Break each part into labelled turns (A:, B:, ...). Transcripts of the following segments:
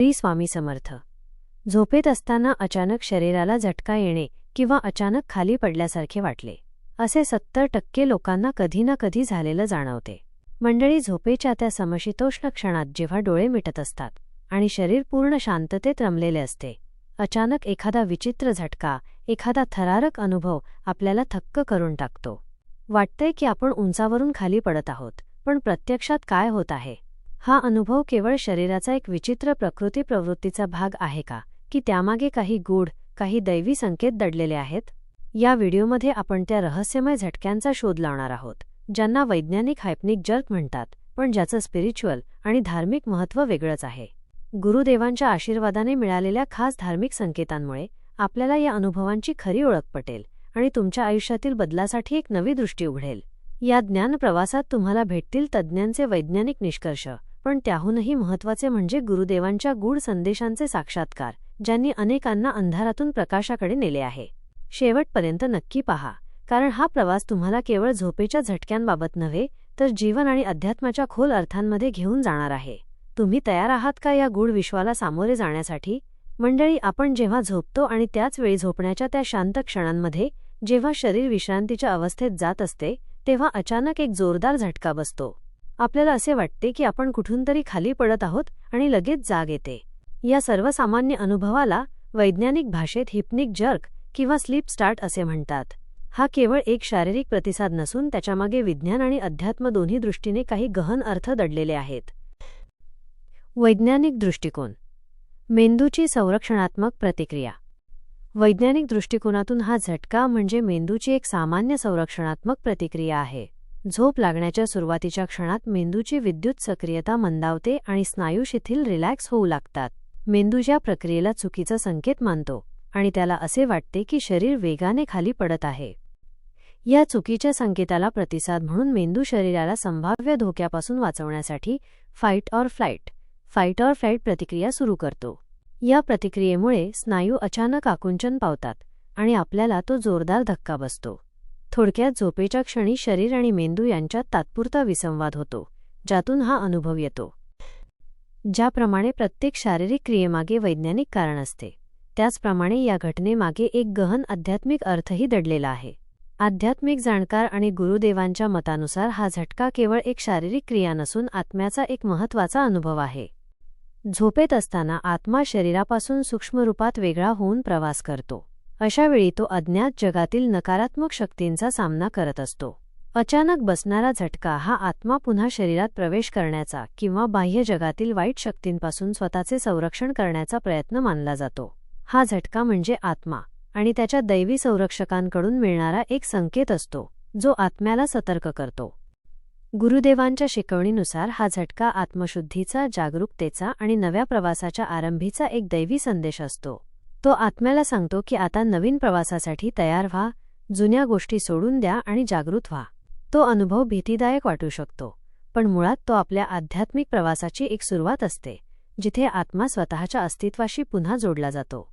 A: श्री स्वामी समर्थ. झोपेत असताना अचानक शरीराला झटका येणे किंवा अचानक खाली पडल्यासारखे वाटले. असे सत्तर टक्के लोकांना कधी ना कधी झालेलं जाणवते. मंडळी झोपेच्या त्या समशीतोष्ण क्षणात जेव्हा डोळे मिटत असतात आणि शरीर पूर्ण शांततेत रमलेले असते अचानक एखादा विचित्र झटका एखादा थरारक अनुभव आपल्याला थक्क करून टाकतो. वाटतंय की आपण उंचावरून खाली पडत आहोत पण प्रत्यक्षात काय होत आहे? हा अनुभव केवळ शरीराचा एक विचित्र प्रकृती प्रवृत्तीचा भाग आहे का? की त्यामागे काही गूढ काही दैवी संकेत दडलेले आहेत? या व्हिडिओमध्ये आपण त्या रहस्यमय झटक्यांचा शोध लावणार आहोत ज्यांना वैज्ञानिक हायपनिक जर्क म्हणतात पण ज्याचं स्पिरिच्युअल आणि धार्मिक महत्त्व वेगळंच आहे. गुरुदेवांच्या आशीर्वादाने मिळालेल्या खास धार्मिक संकेतांमुळे आपल्याला या अनुभवांची खरी ओळख पटेल आणि तुमच्या आयुष्यातील बदलासाठी एक नवी दृष्टी उघडेल. या ज्ञान प्रवासात तुम्हाला भेटतील तज्ज्ञांचे वैज्ञानिक निष्कर्ष. पण त्याहूनही महत्त्वाचे म्हणजे गुरुदेवांच्या गूढ संदेशांचे साक्षात्कार ज्यांनी अनेकांना अंधारातून प्रकाशाकडे नेले आहे. शेवटपर्यंत नक्की पहा कारण हा प्रवास तुम्हाला केवळ झोपेच्या झटक्यांबाबत नव्हे तर जीवन आणि अध्यात्माच्या खोल अर्थांमध्ये घेऊन जाणार आहे. तुम्ही तयार आहात का या गूढ विश्वाला सामोरे जाण्यासाठी? मंडळी आपण जेव्हा झोपतो आणि त्याच वेळी झोपण्याच्या त्या शांत क्षणांमध्ये जेव्हा शरीर विश्रांतीच्या अवस्थेत जात असते तेव्हा अचानक एक जोरदार झटका बसतो. आपल्याला असे वाटते की आपण कुठून तरी खाली पडत आहोत आणि लगेच जाग येते. या सर्वसामान्य अनुभवाला वैज्ञानिक भाषेत हिप्निक जर्क किंवा स्लीप स्टार्ट असे म्हणतात. हा केवळ एक शारीरिक प्रतिसाद नसून त्याच्यामागे विज्ञान आणि अध्यात्म दोन्ही दृष्टीने काही गहन अर्थ दडलेले आहेत. वैज्ञानिक दृष्टिकोन. मेंदूची संरक्षणात्मक प्रतिक्रिया. वैज्ञानिक दृष्टिकोनातून हा झटका म्हणजे मेंदूची एक सामान्य संरक्षणात्मक प्रतिक्रिया आहे. झोप लागण्याच्या सुरुवातीच्या क्षणात मेंदूची विद्युत सक्रियता मंदावते आणि स्नायू शिथिल रिलॅक्स होऊ लागतात. मेंदू ज्या प्रक्रियेला चुकीचा संकेत मानतो आणि त्याला असे वाटते की शरीर वेगाने खाली पडत आहे. या चुकीच्या संकेताला प्रतिसाद म्हणून मेंदू शरीराला संभाव्य धोक्यापासून वाचवण्यासाठी fight or flight fight or flight प्रतिक्रिया सुरू करतो. या प्रतिक्रियेमुळे स्नायू अचानक आकुंचन पावतात आणि आपल्याला तो जोरदार धक्का बसतो. थोडक्यात झोपेच्या क्षणी शरीर आणि मेंदू यांच्यात तात्पुरता विसंवाद होतो ज्यातून हा अनुभव येतो. ज्याप्रमाणे प्रत्येक शारीरिक क्रियेमागे वैज्ञानिक कारण असते त्याचप्रमाणे या घटनेमागे एक गहन आध्यात्मिक अर्थही दडलेला आहे. आध्यात्मिक जाणकार आणि गुरुदेवांच्या मतानुसार हा झटका केवळ एक शारीरिक क्रिया नसून आत्म्याचा एक महत्त्वाचा अनुभव आहे. झोपेत असताना आत्मा शरीरापासून सूक्ष्मरूपात वेगळा होऊन प्रवास करतो. अशावेळी तो अज्ञात जगातील नकारात्मक शक्तींचा सामना करत असतो. अचानक बसणारा झटका हा आत्मा पुन्हा शरीरात प्रवेश करण्याचा किंवा बाह्य जगातील वाईट शक्तींपासून स्वतःचे संरक्षण करण्याचा प्रयत्न मानला जातो. हा झटका म्हणजे आत्मा आणि त्याच्या दैवी संरक्षकांकडून मिळणारा एक संकेत असतो जो आत्म्याला सतर्क करतो. गुरुदेवांच्या शिकवणीनुसार हा झटका आत्मशुद्धीचा जागरूकतेचा आणि नव्या प्रवासाच्या आरंभीचा एक दैवी संदेश असतो. तो आत्म्याला सांगतो की आता नवीन प्रवासासाठी तयार व्हा जुन्या गोष्टी सोडून द्या आणि जागृत व्हा. तो अनुभव भीतीदायक वाटू शकतो पण मुळात तो आपल्या आध्यात्मिक प्रवासाची एक सुरुवात असते जिथे आत्मा स्वतःच्या अस्तित्वाशी पुन्हा जोडला जातो.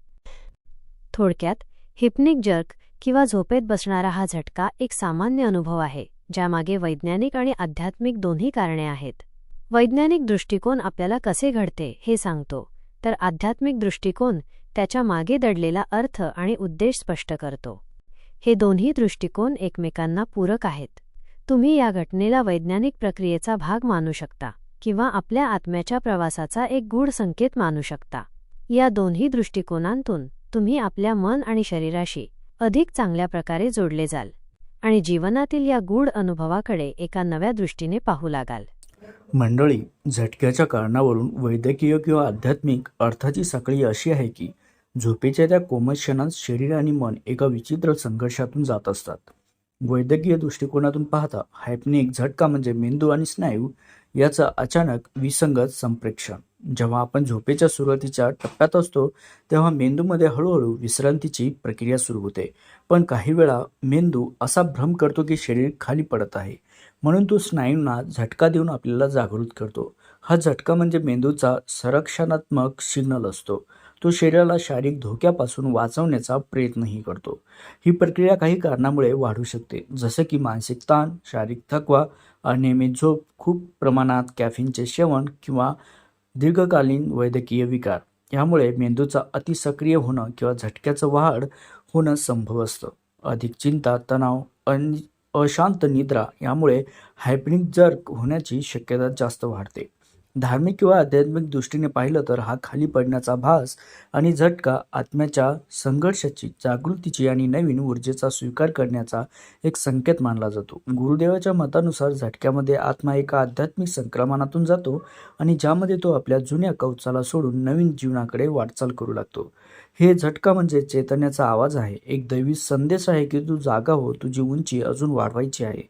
A: थोडक्यात हिप्निक जर्क किंवा झोपेत बसणारा हा झटका एक सामान्य अनुभव आहे ज्यामागे वैज्ञानिक आणि आध्यात्मिक दोन्ही कारणे आहेत. वैज्ञानिक दृष्टिकोन आपल्याला कसे घडते हे सांगतो तर आध्यात्मिक दृष्टिकोन त्याच्यामागे दडलेला अर्थ आणि उद्देश स्पष्ट करतो. हे दोन्ही दृष्टिकोन एकमेकांना पूरक आहेत. तुम्ही या घटनेला वैज्ञानिक प्रक्रियेचा भाग मानू शकता किंवा आपल्या आत्म्याच्या प्रवासाचा एक गूढ संकेत मानू शकता. या दोन्ही दृष्टिकोनांतून तुम्ही आपल्या मन आणि शरीराशी अधिक चांगल्या प्रकारे जोडले जाल आणि जीवनातील या गूढ अनुभवाकडे एका नव्या दृष्टीने पाहू लागाल.
B: मंडळी झटक्याच्या कारणावरून वैद्यकीय किंवा आध्यात्मिक अर्थाची साखळी अशी आहे की झोपेच्या त्या कोमल क्षणात शरीर आणि मन एका विचित्र संघर्षातून जात असतात. वैद्यकीय दृष्टिकोनातून पाहता हायपनिक झटका म्हणजे मेंदू आणि स्नायू याचा अचानक विसंगत संप्रेक्षण. जेव्हा आपण झोपेच्या सुरुवातीच्या टप्प्यात असतो तेव्हा मेंदूमध्ये हळूहळू विश्रांतीची प्रक्रिया सुरू होते. पण काही वेळा मेंदू असा भ्रम करतो की शरीर खाली पडत आहे. म्हणून तो स्नायूंना झटका देऊन आपल्याला जागृत करतो. हा झटका म्हणजे मेंदूचा संरक्षणात्मक सिग्नल असतो. तो शरीराला शारीरिक धोक्यापासून वाचवण्याचा प्रयत्नही करतो. ही प्रक्रिया काही कारणामुळे वाढू शकते. जसं की मानसिक ताण शारीरिक थकवा अनियमित झोप खूप प्रमाणात कॅफिनचे सेवन किंवा दीर्घकालीन वैद्यकीय विकार. यामुळे मेंदूचा अतिसक्रिय होणं किंवा झटक्याचं वाढ होणं संभव असतं. अधिक चिंता तणाव अन अशांत निद्रा यामुळे हायपनिक जर्क होण्याची शक्यता जास्त वाढते. धार्मिक किंवा आध्यात्मिक दृष्टीने पाहिलं तर हा खाली पडण्याचा भास आणि झटका आत्म्याच्या संघर्षाची जागृतीची आणि नवीन ऊर्जेचा स्वीकार करण्याचा एक संकेत मानला जातो. गुरुदेवाच्या मतानुसार झटक्यामध्ये आत्मा एका आध्यात्मिक संक्रमणातून जातो आणि ज्यामध्ये तो आपल्या जुन्या कवचाला सोडून नवीन जीवनाकडे वाटचाल करू लागतो. हे झटका म्हणजे चैतन्याचा आवाज आहे. एक दैवी संदेश आहे की तू जागा हो तुझी उंची अजून वाढवायची आहे.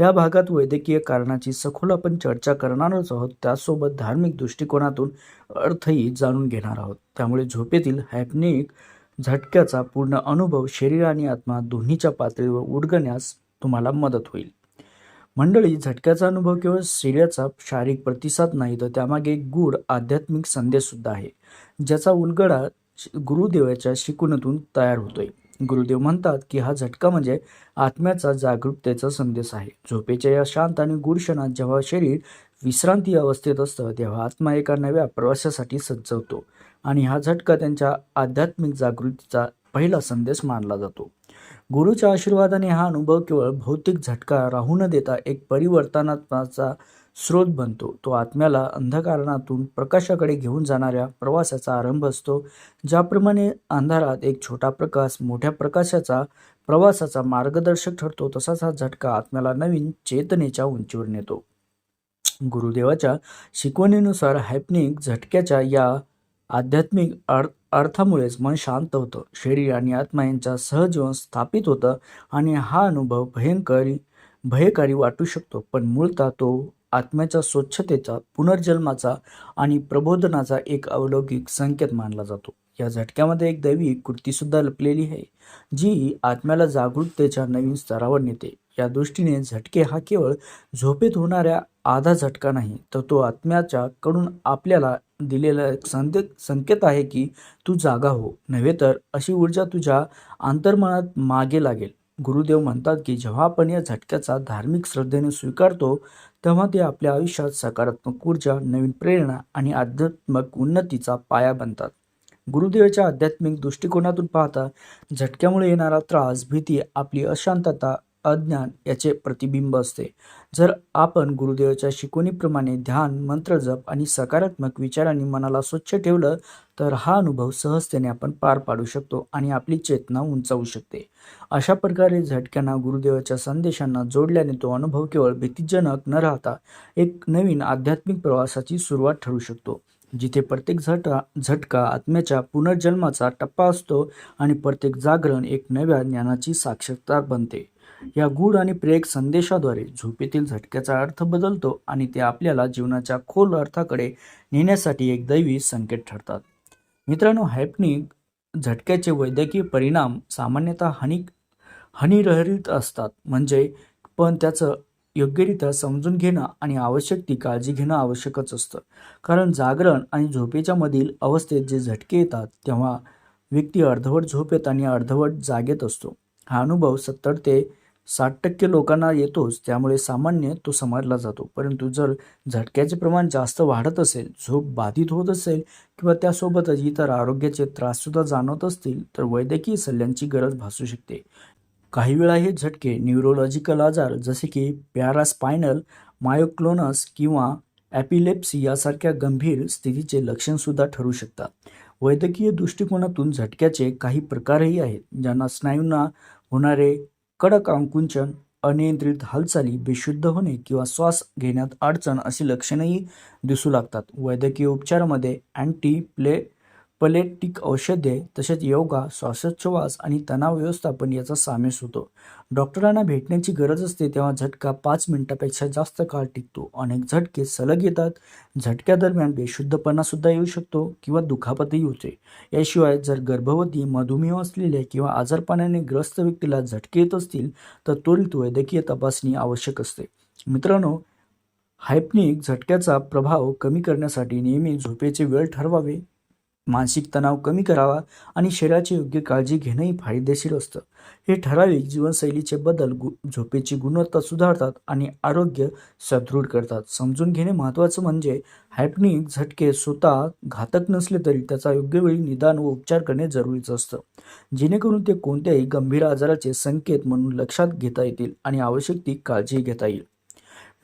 B: या भागात वैद्यकीय कारणाची सखोल आपण चर्चा करणारच आहोत. त्यासोबत धार्मिक दृष्टिकोनातून अर्थही जाणून घेणार आहोत. त्यामुळे झोपेतील हॅपनिक झटक्याचा पूर्ण अनुभव शरीर आणि आत्मा दोन्हीच्या पातळीवर उडगण्यास तुम्हाला मदत होईल. मंडळी झटक्याचा अनुभव केवळ शरीराचा शारीरिक प्रतिसाद नाही तर त्यामागे एक गूढ आध्यात्मिक संदेश सुद्धा आहे ज्याचा उलगडा गुरुदेवाच्या शिकवणीतून तयार होतोय. गुरुदेव म्हणतात की हा झटका म्हणजे आत्म्याचा जागरूकतेचा संदेश आहे. झोपेच्या या शांत आणि गूढ क्षणात जेव्हा शरीर विश्रांती अवस्थेत असतं तेव्हा आत्मा एका नव्या प्रवासासाठी सज्ज होतो आणि हा झटका त्यांच्या आध्यात्मिक जागृतीचा पहिला संदेश मानला जातो. गुरुच्या आशीर्वादाने हा अनुभव केवळ भौतिक झटका राहू न देता एक परिवर्तनात्माचा स्रोत बनतो. तो आत्म्याला अंधकारणातून प्रकाशाकडे घेऊन जाणाऱ्या प्रवासाचा आरंभ असतो ज्याप्रमाणे अंधारात एक छोटा प्रकाश मोठ्या प्रकाशाचा प्रवासाचा मार्गदर्शक ठरतो तसाच हा झटका आत्म्याला नवीन चेतनेच्या उंचीवर नेतो. गुरुदेवाच्या शिकवणीनुसार हॅपनिक झटक्याच्या या आध्यात्मिक अर्थ अर्थामुळेच मन शांत होतं. शरीर आणि आत्मा यांच्या सहजीवन स्थापित होतं आणि हा अनुभव भयंकरी भयकारी वाटू शकतो. पण मूळतः तो आत्म्याच्या स्वच्छतेचा पुनर्जन्माचा आणि प्रबोधनाचा एक अलौकिक संकेत मानला जातो. या झटक्यामध्ये एक दैवी कृतीसुद्धा लपलेली आहे जी आत्म्याला जागरूकतेच्या नवीन स्तरावर नेते. या दृष्टीने झटके हा केवळ झोपेत होणाऱ्या आधा झटका नाही तर तो आत्म्याच्या कडून आपल्याला दिलेला एक संदे संकेत आहे की तू जागा हो. नव्हे तर अशी ऊर्जा तुझ्या अंतर्मनात मागे लागेल. गुरुदेव म्हणतात की जेव्हा आपण या झटक्याचा धार्मिक श्रद्धेने स्वीकारतो तेव्हा ते आपल्या आयुष्यात सकारात्मक ऊर्जा नवीन प्रेरणा आणि आध्यात्मिक उन्नतीचा पाया बनतात. गुरुदेवाच्या आध्यात्मिक दृष्टिकोनातून पाहता झटक्यामुळे येणारा त्रास भीती आपली अशांतता अज्ञान याचे प्रतिबिंब असते. जर आपण गुरुदेवाच्या शिकवणीप्रमाणे ध्यान मंत्रजप आणि सकारात्मक विचारांनी मनाला स्वच्छ ठेवलं तर हा अनुभव सहजतेने आपण पार पाडू शकतो आणि आपली चेतना उंचावू शकते. अशा प्रकारे झटक्यांना गुरुदेवाच्या संदेशांना जोडल्याने तो अनुभव केवळ भीतीजनक न राहता एक नवीन आध्यात्मिक प्रवासाची सुरुवात ठरू शकतो जिथे प्रत्येक झटा झटका आत्म्याच्या पुनर्जन्माचा टप्पा असतो आणि प्रत्येक जागरण एक नव्या ज्ञानाची साक्षरता बनते. या गूढ आणि प्रेरक संदेशाद्वारे झोपेतील झटक्याचा अर्थ बदलतो आणि ते आपल्याला जीवनाच्या खोल अर्थाकडे नेण्यासाठी एक दैवी संकेत ठरतात. मित्रांनो हायपनिक झटक्याचे वैद्यकीय परिणाम सामान्यतः हानी हानिरहित असतात. म्हणजे पण त्याचं योग्यरित्या समजून घेणं आणि आवश्यक ती काळजी घेणं आवश्यकच असतं. कारण जागरण आणि झोपेच्या मधील अवस्थेत जे झटके येतात तेव्हा व्यक्ती अर्धवट झोपेत आणि अर्धवट जागेत असतो. हा अनुभव सत्तर ते साठ टक्के लोकांना येतोच त्यामुळे सामान्य तो समजला जातो. परंतु जर झटक्याचे प्रमाण जास्त वाढत असेल झोप बाधित होत असेल किंवा त्यासोबतच इतर आरोग्याचे त्राससुद्धा जाणवत असतील तर वैद्यकीय सल्ल्यांची गरज भासू शकते. काही वेळा हे झटके न्यूरोलॉजिकल आजार जसे की पॅरास्पायनल मायोक्लोनस किंवा ॲपिलेप्सी यासारख्या गंभीर स्थितीचे लक्षणसुद्धा ठरू शकतात. वैद्यकीय दृष्टिकोनातून झटक्याचे काही प्रकारही आहेत ज्यांना स्नायूंना होणारे कडक अंकुंचन अनियंत्रित हालचाली बेशुद्ध होणे किंवा श्वास घेण्यात अडचण अशी लक्षणेही दिसू लागतात. वैद्यकीय उपचारामध्ये अँटी प्ले पलेटिक औषधे तसेच योगा श्वासोच्छवास आणि तणाव व्यवस्थापन याचा सामेस होतो. डॉक्टरांना भेटण्याची गरज असते तेव्हा झटका पाच मिनिटापेक्षा जास्त काळ टिकतो. अनेक झटके सलग येतात. झटक्यादरम्यान बेशुद्धपणासुद्धा येऊ शकतो किंवा दुखापतही होते. याशिवाय जर गर्भवती मधुमेह असलेल्या किंवा आजारपणाने ग्रस्त व्यक्तीला झटके येत असतील तर त्वरित वैद्यकीय तपासणी आवश्यक असते. मित्रांनो हायपनिक झटक्याचा प्रभाव कमी करण्यासाठी नेहमी झोपेचे वेळ ठरवावे. मानसिक तणाव कमी करावा आणि शरीराची योग्य काळजी घेणंही फायदेशीर असतं. हे ठराविक जीवनशैलीचे बदल गु झोपेची गुणवत्ता सुधारतात आणि आरोग्य सदृढ करतात. समजून घेणे महत्त्वाचं म्हणजे हायपनिक झटके स्वतः घातक नसले तरी त्याचा योग्य वेळी निदान व उपचार करणे जरुरीचं असतं. जेणेकरून ते कोणत्याही गंभीर आजाराचे संकेत म्हणून लक्षात घेता येतील आणि आवश्यक ती काळजी घेता येईल.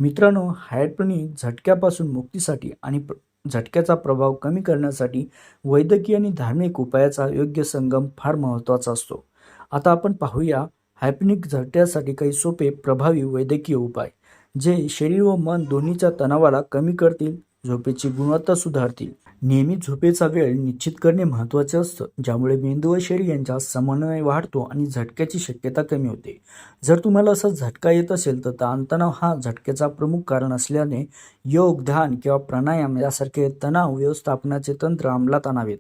B: मित्रांनो हायपनिक झटक्यापासून मुक्तीसाठी आणि झटक्याचा प्रभाव कमी करण्यासाठी वैद्यकीय आणि धार्मिक उपायाचा योग्य संगम फार महत्त्वाचा असतो. आता आपण पाहूया हायपनिक झटक्यासाठी काही सोपे प्रभावी वैद्यकीय उपाय जे शरीर व मन दोन्हीच्या तणावाला कमी करतील झोपेची गुणवत्ता सुधारतील. नियमित झोपेचा वेळ निश्चित करणे महत्त्वाचे असतं ज्यामुळे मेंदू व शरीर यांचा समन्वय वाढतो आणि झटक्याची शक्यता कमी होते. जर तुम्हाला असा झटका येत असेल तर ताणतणाव हा झटक्याचा प्रमुख कारण असल्याने योग ध्यान किंवा प्राणायाम यासारखे तणाव व्यवस्थापनाचे तंत्र अंमलात आणावेत.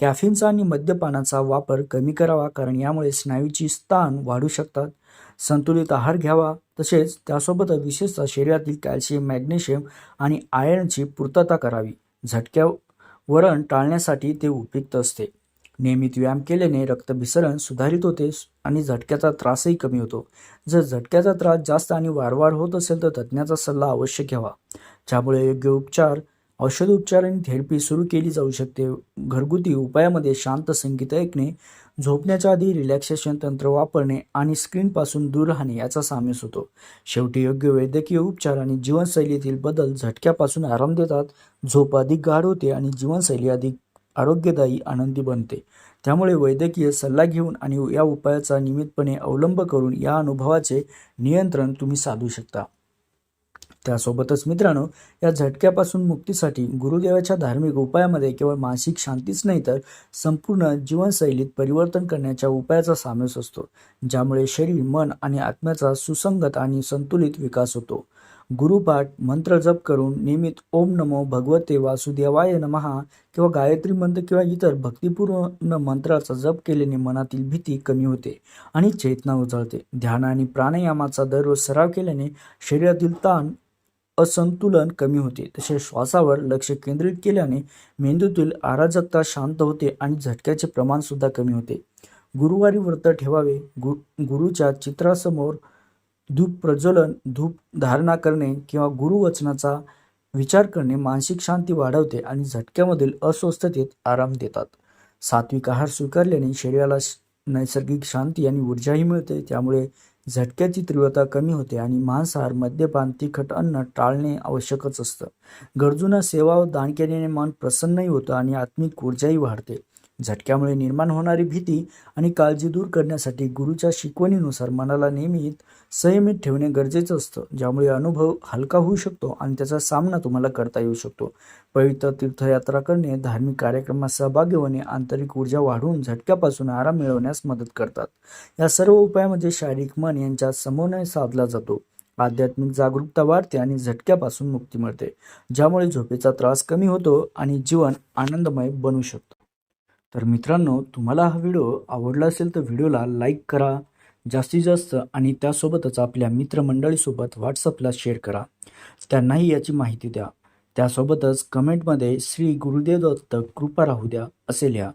B: कॅफिनचा आणि मद्यपानाचा वापर कमी करावा कारण यामुळे स्नायूची स्थान वाढू शकतात. संतुलित आहार घ्यावा. तसेच त्यासोबत विशेषतः शरीरातील कॅल्शियम मॅग्नेशियम आणि आयर्नची पूर्तता करावी. झटक्या वरण टाळण्यासाठी ते उपयुक्त असते. नियमित व्यायाम केल्याने रक्तभिसरण सुधारित होते आणि झटक्याचा त्रासही कमी होतो. जर झटक्याचा त्रास जास्त आणि वारंवार होत असेल तर तज्ज्ञाचा सल्ला अवश्य घ्यावा. ज्यामुळे योग्य उपचार औषधोपचार आणि थेरपी सुरू केली जाऊ शकते. घरगुती उपायामध्ये शांत संगीत ऐकणे झोपण्याच्या आधी रिलॅक्सेशन तंत्र वापरणे आणि स्क्रीनपासून दूर राहणे याचा सामील होतो. शेवटी योग्य वैद्यकीय उपचार आणि जीवनशैलीतील बदल झटक्यापासून आराम देतात. झोप अधिक गाढ होते आणि जीवनशैली अधिक आरोग्यदायी आनंदी बनते. त्यामुळे वैद्यकीय सल्ला घेऊन आणि या उपायाचा नियमितपणे अवलंब करून या अनुभवाचे नियंत्रण तुम्ही साधू शकता. त्यासोबतच मित्रांनो या झटक्यापासून मुक्तीसाठी गुरुदेवाच्या धार्मिक उपायामध्ये केवळ मानसिक शांतीच नाही तर संपूर्ण जीवनशैलीत परिवर्तन करण्याच्या उपायाचा सामेस असतो ज्यामुळे शरीर मन आणि आत्म्याचा सुसंगत आणि संतुलित विकास होतो. गुरुपाठ मंत्र जप करून नियमित ओम नमो भगवते वासुदेवाय नमहा किंवा गायत्री मंत्र किंवा इतर भक्तिपूर्ण मंत्राचा जप केल्याने मनातील भीती कमी होते आणि चेतना उजळते. ध्यान आणि प्राणायामाचा दररोज सराव केल्याने शरीरातील ताण असंतुलन कमी होते. तसेच श्वासावर लक्ष केंद्रित केल्याने मेंदूतील अराजकता शांत होते आणि झटक्याचे प्रमाण सुद्धा कमी होते. गुरुवारी व्रत ठेवावे गु गुरुच्या चित्रासमोर धूप प्रज्वलन धूप धारणा करणे किंवा गुरुवचनाचा विचार करणे मानसिक शांती वाढवते आणि झटक्यामधील अस्वस्थतेत आराम देतात. सात्विक आहार स्वीकारल्याने शरीराला श- नैसर्गिक शांती आणि ऊर्जाही मिळते. त्यामुळे झटक्याची तीव्रता कमी होते आणि मांसाहार मद्यपान तिखट अन्न टाळणे आवश्यकच असतं. गरजूंना सेवा व दान केल्याने मन प्रसन्नही होतं आणि आत्मिक ऊर्जाही वाढते. झटक्यामुळे निर्माण होणारी भीती आणि काळजी दूर करण्यासाठी गुरुच्या शिकवणीनुसार मनाला नेहमी संयमित ठेवणे गरजेचं असतं. ज्यामुळे अनुभव हलका होऊ शकतो आणि त्याचा सामना तुम्हाला करता येऊ शकतो. पवित्र तीर्थयात्रा करणे धार्मिक कार्यक्रमात सहभागी होणे आंतरिक ऊर्जा वाढवून झटक्यापासून आराम मिळवण्यास मदत करतात. या सर्व उपायामध्ये म्हणजे शारीरिक मन यांच्यात समन्वय साधला जातो. आध्यात्मिक जागरूकता वाढते आणि झटक्यापासून मुक्ती मिळते ज्यामुळे झोपेचा त्रास कमी होतो आणि जीवन आनंदमय बनू शकतो. तर मित्रांनो तुम्हाला हा व्हिडिओ आवडला असेल तर व्हिडिओला लाईक करा जास्तीत जास्त आणि त्यासोबतच आपल्या मित्रमंडळीसोबत व्हॉट्सअपला शेअर करा. त्यांनाही याची माहिती द्या. त्यासोबतच कमेंटमध्ये श्री गुरुदेव दत्त कृपा राहू द्या असे लिहा.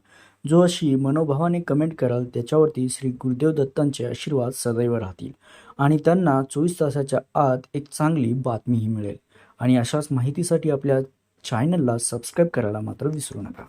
B: जो अशी मनोभावाने कमेंट कराल त्याच्यावरती श्री गुरुदेव दत्तांचे आशीर्वाद सदैव राहतील आणि त्यांना चोवीस तासाच्या आत एक चांगली बातमीही मिळेल. आणि अशाच माहितीसाठी आपल्या चॅनलला सबस्क्राईब करायला मात्र विसरू नका.